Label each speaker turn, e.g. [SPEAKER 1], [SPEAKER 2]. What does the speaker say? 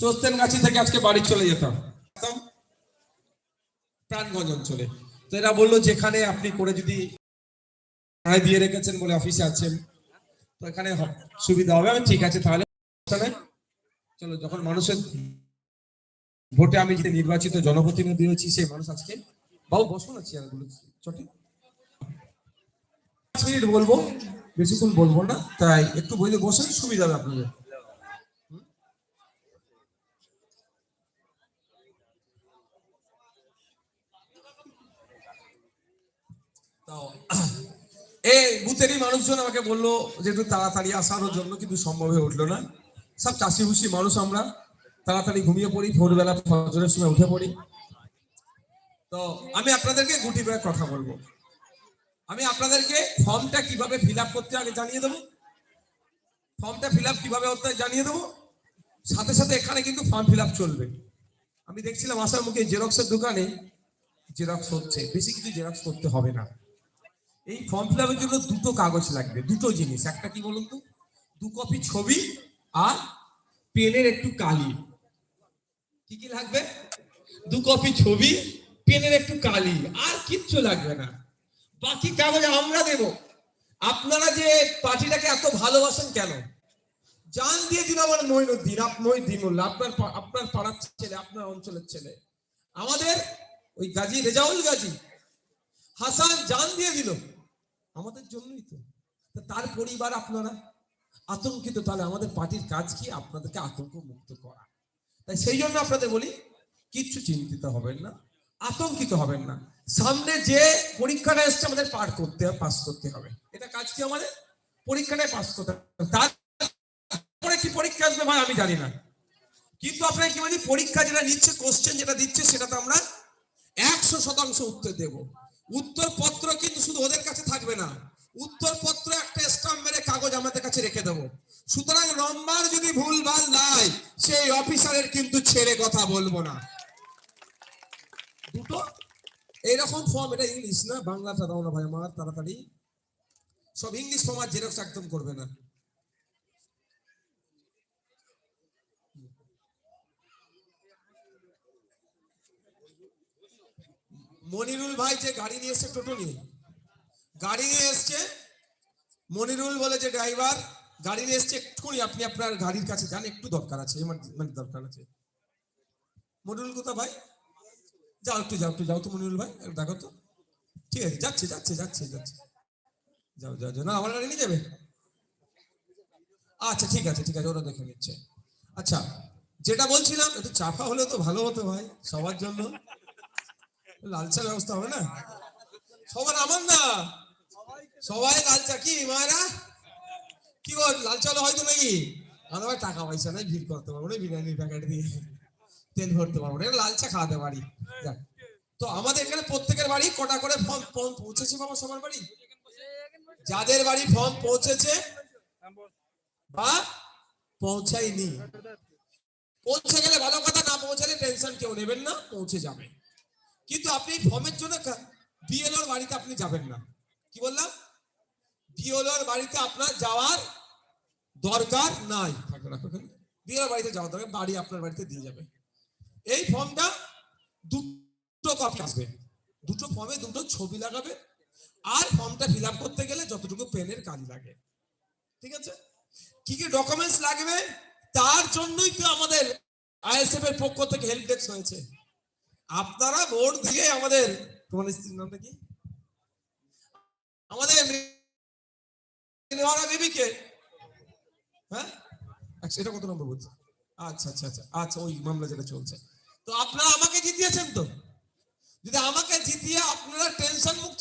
[SPEAKER 1] সস্তেন গাছি থেকে আজকে বাড়ি চলে যেতাম। প্রাণগঞ্জ অঞ্চলে তো এরা বলল, যেখানে আপনি করে যদি দিয়ে রেখেছেন বলে অফিসে আছেন, তো এখানে সুবিধা হবে। আমি ঠিক আছে, তাহলে চলো। যখন মানুষের ভোটে আমি যে নির্বাচিত জনপ্রতিনিধি হয়েছি, সেই মানুষ আজকে বাবু বসুন না চেয়ারগুলো চটে। পাঁচ মিনিট বলব, বেশিক্ষণ বলব না, তাই একটু বইলে বসে সুবিধা হবে আপনাদের। এই বুথেরই মানুষজন আমাকে বলল যে একটু তাড়াতাড়ি আসার জন্য কিন্তু সম্ভব হয়ে উঠল না। সব চাষি ভুষি মানুষ আমরা, তাড়াতাড়ি ঘুমিয়ে পড়ি, ভোরবেলা ফজরের সময় উঠে পড়ি। তো, আমি আপনাদেরকে গুটি করে কথা বলব। আমি আপনাদেরকে ফর্মটা কীভাবে ফিল আপ করতে আগে জানিয়ে দেবো। ফর্মটা ফিল আপ কীভাবে হতে জানিয়ে দেবো। সাথে সাথে এখানে কিন্তু ফর্ম ফিল আপ চলবে। আমি দেখছিলাম আসার মুখে জেরক্সের দোকানে জেরক্স হচ্ছে, বেশি কিছু জেরক্স করতে হবে না। এই ফর্ম ফিল আপের জন্য দুটো কাগজ লাগবে, দুটো জিনিস। একটা কি বলুন তো? দু কপি ছবি আর পেনের একটু কালি। কি কি লাগবে? দু কপি ছবি, পেনের একটু কালি। আর কিচ্ছু লাগবে না। বাকি কাগজ আমরা দেব। আপনারা যে পার্টিটাকে এত ভালোবাসেন কেন? জান দিয়ে দিন আমার মইনুদ্দিন মোল্লা আপনার আপনার পাড়ার ছেলে, আপনার অঞ্চলের ছেলে। আমাদের ওই গাজী রেজাউল গাজী, হাসান জান দিয়ে দিল। আমাদের জন্যই তো। তার পরিবার আপনারা? আতঙ্কিত তাহলে আমাদের পার্টির কাজ কি? আপনাদেরকে আতঙ্ক মুক্ত করা। তাই সেই জন্য আপনাদের বলি, কিচ্ছু চিন্তিত হবেন না, আতঙ্কিত হবেন না। সামনে যে পরীক্ষাটা এসছে আমাদের পার করতে হবে পাস করতে হবে। এটা কাজ কি আমাদের? পরীক্ষাটায় পাস করতে হবে। তারপরে কি পরীক্ষা আসবে ভাই আমি জানি না। কিন্তু আপনাকে কি বলি, পরীক্ষা যেটা নিচ্ছে কোশ্চেন যেটা দিচ্ছে সেটা তো আমরা একশো শতাংশ উত্তর দেব। উত্তর পত্র কিন্তু শুধু ওদের কাছে থাকবে না। উত্তর পত্র একটা স্টাম্প মেরে কাগজ আমাদের কাছে রেখে দেবো। সুতরাং নম্বর যদি ভুলভাল নাই, সেই অফিসারের কিন্তু ছেড়ে কথা বলব না। দুটো? এইরকম ফর্ম এটা ইংলিশ না? বাংলাটা দাও না ভাই আমার, তাড়াতাড়ি। সব ইংলিশ ফর্ম আর জেরক্স একদম করবে না। মনিরুল ভাই যে গাড়ি নিয়ে এসছে টোটো নিয়ে, গাড়ি নিয়ে এসছে, মনিরুল বলে যে ড্রাইভার, গাড়ি নিয়ে এসছে একটুখানি আপনি আপনার গাড়ির কাছে যান, একটু দরকার আছে emergency মানে দরকার আছে। মনিরুল কোথা ভাই? যাও একটু যাও একটু, যাও তো মনিরুল ভাই দেখো তো। ঠিক আছে, যাচ্ছে যাচ্ছে যাচ্ছে যাচ্ছে। যাও যাও যাও। না, আমার গাড়ি নিয়ে যাবে? আচ্ছা ঠিক আছে ঠিক আছে, ওরা দেখে নিচ্ছে। আচ্ছা যেটা বলছিলাম, একটু চাপা হলে তো ভালো হতো ভাই, সবার জন্য। লাল চা ব্যবস্থা হবে না? সবার আমার না। সবাই লাল চা কি, মায়েরা? কি বল লাল চা হয়তো নাকি আমার টাকা পয়সা নাই, ভিড় করতে পারব না, বিরিয়ানির প্যাকেট দিয়ে। তেল ভরতে পারব না লাল চা খাওয়াতে পারি। তো আমাদের এখানে প্রত্যেকের বাড়ি কটা করে ফর্ম ফর্ম পৌঁছেছে বাবা, সবার বাড়ি? যাদের বাড়ি ফর্ম পৌঁছেছে, বা পৌঁছায়নি। পৌঁছে গেলে ভালো কথা, না পৌঁছালে টেনশন কেউ নেবেন না, পৌঁছে যাবে। কিন্তু আপনি এই ফর্মের জন্য বিএলওর বাড়িতে আপনি যাবেন না। কি বললাম? বিএলওর বাড়িতে আপনার যাওয়ার দরকার নাই। থাকবে বিএলওর বাড়িতে যাওয়ার দরকার, বাড়ি আপনার বাড়িতে দিয়ে যাবে। এই ফর্মটা দুটো কপি আসবে। দুটো ফর্মে দুটো ছবি লাগাবে আর ফর্মটা ফিল করতে গেলে যতটুকু পেনের কাজ লাগে। ঠিক আছে? কি কি ডকুমেন্টস লাগবে? তার জন্যই তো আমাদের আইএসএফ এর পক্ষ থেকে হেল্প ডেস্ক হয়েছে। আপনারা ভোট দিয়ে আমাদের, তোমার স্ত্রীর নামটা কি? আমাদের হ্যাঁ? আচ্ছা, নম্বর আচ্ছা আচ্ছা আচ্ছা আচ্ছা ওই মামলা যেটা চলছে। তো আপনারা আমাকে জিতিয়েছেন তো? যদি আমাকে জিতিয়ে আপনারা টেনশন মুক্ত